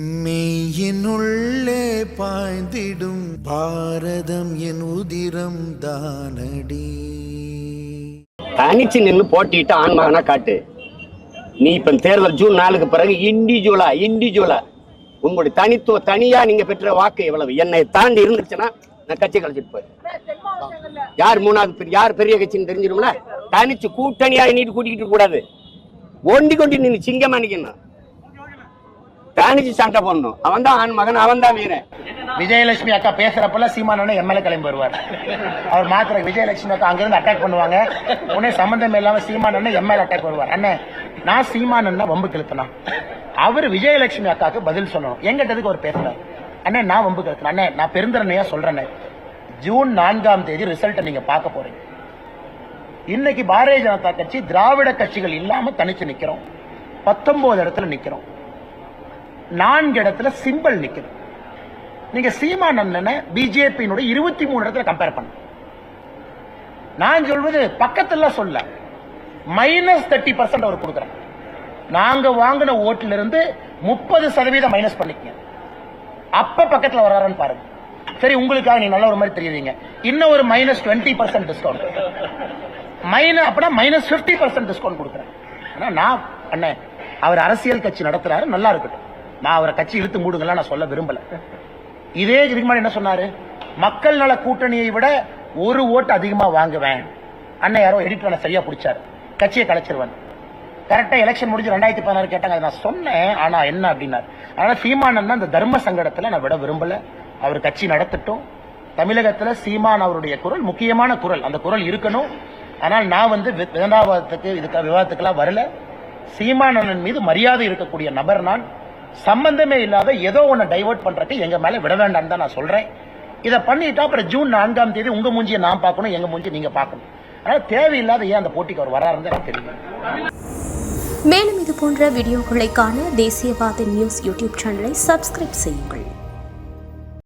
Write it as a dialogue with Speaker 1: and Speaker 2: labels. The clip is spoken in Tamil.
Speaker 1: மெய்யினுள்ளே பாய்ந்திடும் பாரதம் என் உதிரம் தானடி.
Speaker 2: தனிச்சு நின்று போட்டிட்டு ஆண்மகனா காட்டு. நீ இப்ப தேர்தல் ஜூன் நாலுக்கு பிறகு இண்டிவிஜுவலா இண்டிவிஜுவலா உங்களுடைய தனித்துவ தனியா நீங்க பெற்ற வாக்கு எவ்வளவு? என்னை தாண்டி இருந்துச்சுன்னா நான் கட்சி கழிச்சிட்டு போயிருக்கேன் யார் மூணாவது பெரிய யார் பெரிய கட்சின்னு தெரிஞ்சிடும்ல? தனிச்சு கூட்டணியா நீட்டு கூட்டிக்கிட்டு கூடாது. ஒண்டி கொண்டு நின்று சிங்கமா நிக்கணும். ராணிஜி சண்டை போடணும். அவன் தான் ஆண் மகன் அவன் தான் வீரன்.
Speaker 3: விஜயலட்சுமி அக்கா பேசுறப்பெல்லாம் சீமான எம்எல்ஏ கிளம்பி வருவார். அவர் மாத்திர விஜயலட்சுமி அக்கா அங்கிருந்து அட்டாக் பண்ணுவாங்க. உடனே சம்பந்தம் இல்லாம சீமான எம்எல்ஏ அட்டாக் வருவார். அண்ணே நான் சீமான வம்பு கிழத்தினா அவர் விஜயலட்சுமி அக்காக்கு பதில் சொல்லணும். எங்கிட்டதுக்கு அவர் பேசுறாரு அண்ணன் நான் வம்பு கிழத்தினா அண்ணன் நான் பெருந்தரணையா சொல்றேன். ஜூன் நான்காம் தேதி ரிசல்ட்டை நீங்க பார்க்க போறீங்க. இன்னைக்கு பாரதிய ஜனதா கட்சி திராவிட கட்சிகள் இல்லாம தனிச்சு நிக்கிறோம். பத்தொன்பது இடத்துல நிக்கிறோம். நான்கு இடத்துல சிம்பிள் நிக்குது. நீங்க சீமான் பிஜேபியினுடைய இருபத்தி மூணு இடத்துல கம்பேர் பண்ண. நான் சொல்வது பக்கத்துல சொல்ல மைனஸ் தேர்ட்டி பர்சன்ட் அவர் கொடுக்குறேன் நாங்க வாங்கின ஓட்டுல இருந்து முப்பது சதவீதம் மைனஸ் பண்ணிக்கங்க. அப்ப பக்கத்துல வர்றாருன்னு பாருங்க. சரி உங்களுக்காக நீ நல்ல ஒரு மாதிரி தெரியுதுங்க இன்னும் ஒரு minus twenty percent discount minus அப்படின்னா மைனஸ் பிப்டி பர்சன்ட் டிஸ்கவுண்ட் கொடுக்குறேன். ஆனா நான் அண்ணன் அவர் அரசியல் கட்சி நடத்துறாரு நல்லா இருக்கட்டும். நான் அவரை கட்சி இழுத்து மூடுங்கலாம் நான் சொல்ல விரும்பல. இதே இதுக்கு முன்னாடி என்ன சொன்னாரு? மக்கள் நல கூட்டணியை விட ஒரு ஓட்டு அதிகமா வாங்குவேன். அண்ணன் யாரோ எடிட்டர் சரியா பிடிச்சாரு. கட்சியை கலைச்சிருவேன் கரெக்டா எலெக்ஷன் முடிஞ்சு ரெண்டாயிரத்தி பதினாறு கேட்டாங்க. நான் சொன்னேன். ஆனா என்ன அப்படின்னாரு. அதனால சீமானன் அந்த தர்ம சங்கடத்துல நான் விட விரும்பல. அவர் கட்சி நடத்தட்டும். தமிழகத்துல சீமான் அவருடைய குரல் முக்கியமான குரல். அந்த குரல் இருக்கணும். ஆனால் நான் வந்து வி- விதண்டாவாதத்துக்கு இதுக்கு விவாதத்துக்கெல்லாம் வரல. சீமானன் மீது மரியாதை இருக்கக்கூடிய நபர் நான். சம்பந்தமே இல்லாத ஏதோ ஒன்று டைவெர்ட் பண்றதுக்கு எங்கள் மேலே விட வேண்டாம்னு தான் நான் சொல்கிறேன் இதை பண்ணிட்டா அப்புறம் ஜூன் நான்காம் தேதி உங்கள் மூஞ்சியை நான் பார்க்கணும் எங்கள் மூஞ்சி நீங்கள் பார்க்கணும். ஆனால் தேவையில்லாத ஏன் அந்த போட்டிக்கு அவர் வராருன்னு எனக்கு தெரியும்.
Speaker 4: மேலும் இது போன்ற வீடியோக்களை காண தேசியவாத நியூஸ் யூடியூப் சேனலை சப்ஸ்கிரைப் செய்யுங்கள்.